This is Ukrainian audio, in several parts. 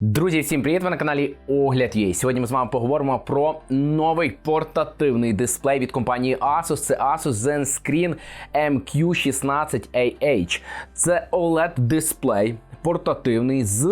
Друзі, всім привіт! Ви на каналі Огляд Є. Сьогодні ми з вами поговоримо про новий портативний дисплей від компанії Asus. Це Asus ZenScreen MQ16AH. Це OLED дисплей портативний з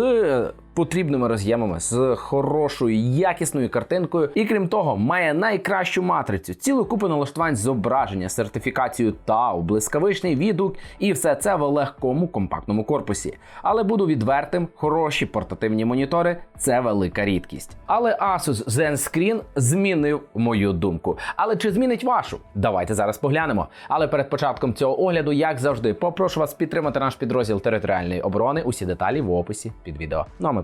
потрібними роз'ємами, з хорошою якісною картинкою. І крім того, має найкращу матрицю, цілу купу налаштувань зображення, сертифікацію TAO, блискавичний відгук і все це в легкому компактному корпусі. Але буду відвертим, хороші портативні монітори це велика рідкість. Але Asus ZenScreen змінив мою думку. Але чи змінить вашу? Давайте зараз поглянемо. Але перед початком цього огляду, як завжди, попрошу вас підтримати наш підрозділ територіальної оборони. Усі деталі в описі під відео. Ну а ми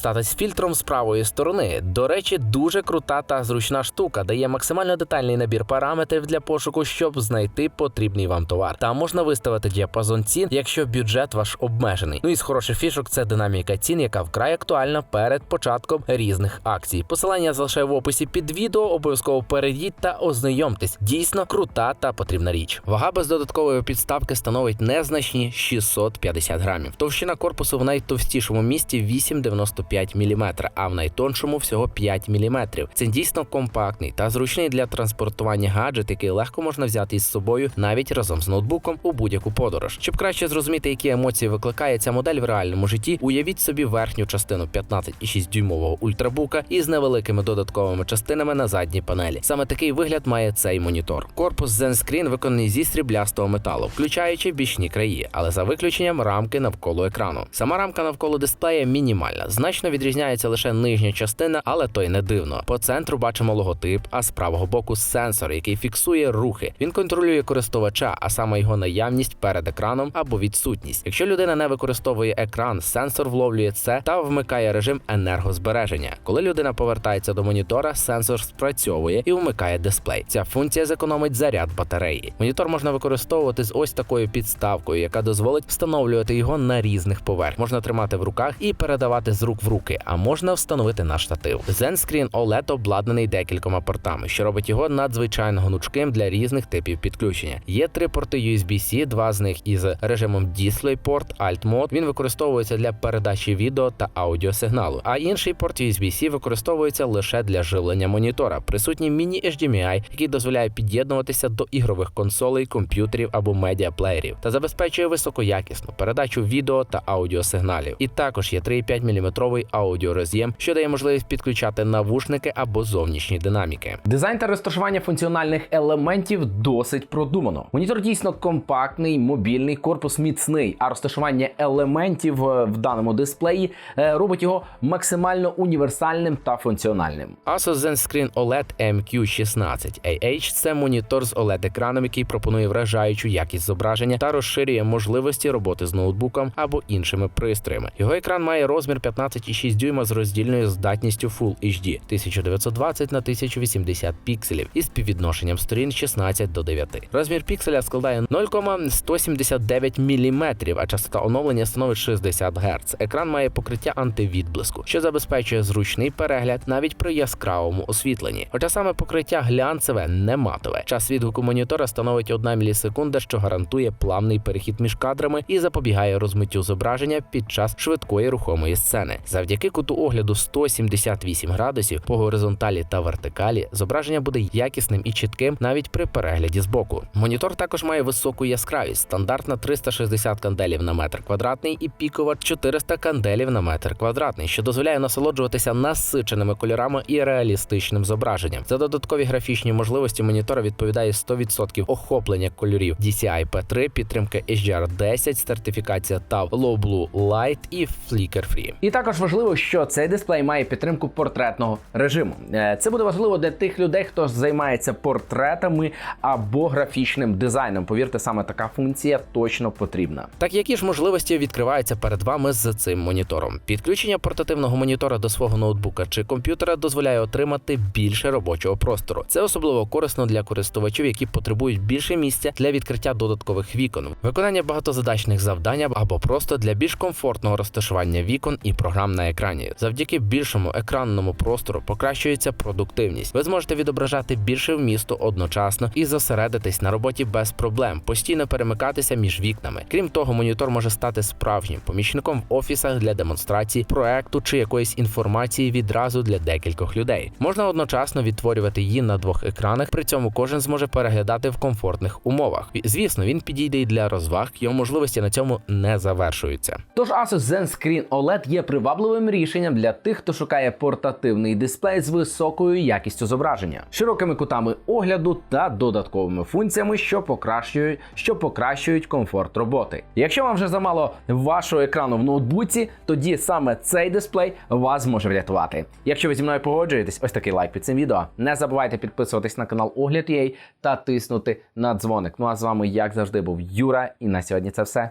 скористатись фільтром з правої сторони. До речі, дуже крута та зручна штука, дає максимально детальний набір параметрів для пошуку, щоб знайти потрібний вам товар. Там можна виставити діапазон цін, якщо бюджет ваш обмежений. Ну і з хороших фішок це динаміка цін, яка вкрай актуальна перед початком різних акцій. Посилання залишаю в описі під відео. Обов'язково перейдіть та ознайомтесь. Дійсно крута та потрібна річ. Вага без додаткової підставки становить незначні 650 грамів. Товщина корпусу в найтовстішому місці 8,95 мм, а в найтоншому всього 5 мм. Це дійсно компактний та зручний для транспортування гаджет, який легко можна взяти із собою навіть разом з ноутбуком у будь-яку подорож. Щоб краще зрозуміти, які емоції викликає ця модель в реальному житті, уявіть собі верхню частину 15,6 дюймового ультрабука із невеликими додатковими частинами на задній панелі. Саме такий вигляд має цей монітор. Корпус ZenScreen виконаний зі сріблястого металу, включаючи бічні краї, але за виключенням рамки навколо екрану. Сама рамка навколо дисплея мінімальна, значно відрізняється лише нижня частина, але то й не дивно. По центру бачимо логотип, а з правого боку сенсор, який фіксує рухи. Він контролює користувача, а саме його наявність перед екраном або відсутність. Якщо людина не використовує екран, сенсор вловлює це та вмикає режим енергозбереження. Коли людина повертається до монітора, сенсор спрацьовує і вмикає дисплей. Ця функція зекономить заряд батареї. Монітор можна використовувати з ось такою підставкою, яка дозволить встановлювати його на різних поверх. Можна тримати в руках і передавати з рук в руки, а можна встановити на штатив. ZenScreen OLED обладнаний декількома портами, що робить його надзвичайно гнучким для різних типів підключення. Є три порти USB-C, два з них із режимом DisplayPort Alt Mode. Він використовується для передачі відео та аудіосигналу. А інший порт USB-C використовується лише для живлення монітора. Присутній міні-HDMI, який дозволяє під'єднуватися до ігрових консолей, комп'ютерів або медіаплеєрів та забезпечує високоякісну передачу відео та аудіосигналів. І також є 3,5 мм аудіороз'єм, що дає можливість підключати навушники або зовнішні динаміки. Дизайн та розташування функціональних елементів досить продумано. Монітор дійсно компактний, мобільний, корпус міцний, а розташування елементів е, в даному дисплеї е, робить його максимально універсальним та функціональним. Asus ZenScreen OLED MQ16AH – це монітор з OLED-екраном, який пропонує вражаючу якість зображення та розширює можливості роботи з ноутбуком або іншими пристроями. Його екран має розмір 15,6 дюйма з роздільною здатністю Full HD 1920 на 1080 пікселів із співвідношенням сторін 16 до 9. Розмір пікселя складає 0,179 мм, а частота оновлення становить 60 Гц. Екран має покриття антивідблиску, що забезпечує зручний перегляд навіть при яскравому освітленні. Хоча саме покриття глянцеве не матове. Час відгуку монітора становить 1 мілісекунда, що гарантує плавний перехід між кадрами і запобігає розмиттю зображення під час швидкої рухомої сцени. Завдяки куту огляду 178 градусів по горизонталі та вертикалі зображення буде якісним і чітким навіть при перегляді збоку. Монітор також має високу яскравість, стандартна 360 канделів на метр квадратний і пікова 400 канделів на метр квадратний, що дозволяє насолоджуватися насиченими кольорами і реалістичним зображенням. За додаткові графічні можливості монітора відповідає 100% охоплення кольорів DCI P3, підтримка HDR10, сертифікація TAV Low Blue Light і Flicker Free. І також Важливо, що цей дисплей має підтримку портретного режиму. Е, Це буде важливо для тих людей, хто займається портретами або графічним дизайном. Повірте, саме така функція точно потрібна. Так які ж можливості відкриваються перед вами з цим монітором? Підключення портативного монітора до свого ноутбука чи комп'ютера дозволяє отримати більше робочого простору. Це особливо корисно для користувачів, які потребують більше місця для відкриття додаткових вікон, виконання багатозадачних завдань або просто для більш комфортного розташування вікон і програм на екрані. Завдяки більшому екранному простору покращується продуктивність. Ви зможете відображати більше вмісту одночасно і зосередитись на роботі без проблем, постійно перемикатися між вікнами. Крім того, монітор може стати справжнім помічником в офісах для демонстрації проекту чи якоїсь інформації відразу для декількох людей. Можна одночасно відтворювати її на двох екранах. При цьому кожен зможе переглядати в комфортних умовах. Звісно, він підійде і для розваг. Його можливості на цьому не завершуються. Тож Asus Zen Screen OLED є привабливим рішенням для тих, хто шукає портативний дисплей з високою якістю зображення, широкими кутами огляду та додатковими функціями, що покращують, що покращують комфорт роботи. Якщо вам вже замало вашого екрану в ноутбуці, тоді саме цей дисплей вас зможе врятувати. Якщо ви зі мною погоджуєтесь, ось такий лайк під цим відео. Не забувайте підписуватись на канал Огляд.ua та тиснути на дзвоник. Ну а з вами, як завжди, був Юра, і на сьогодні це все.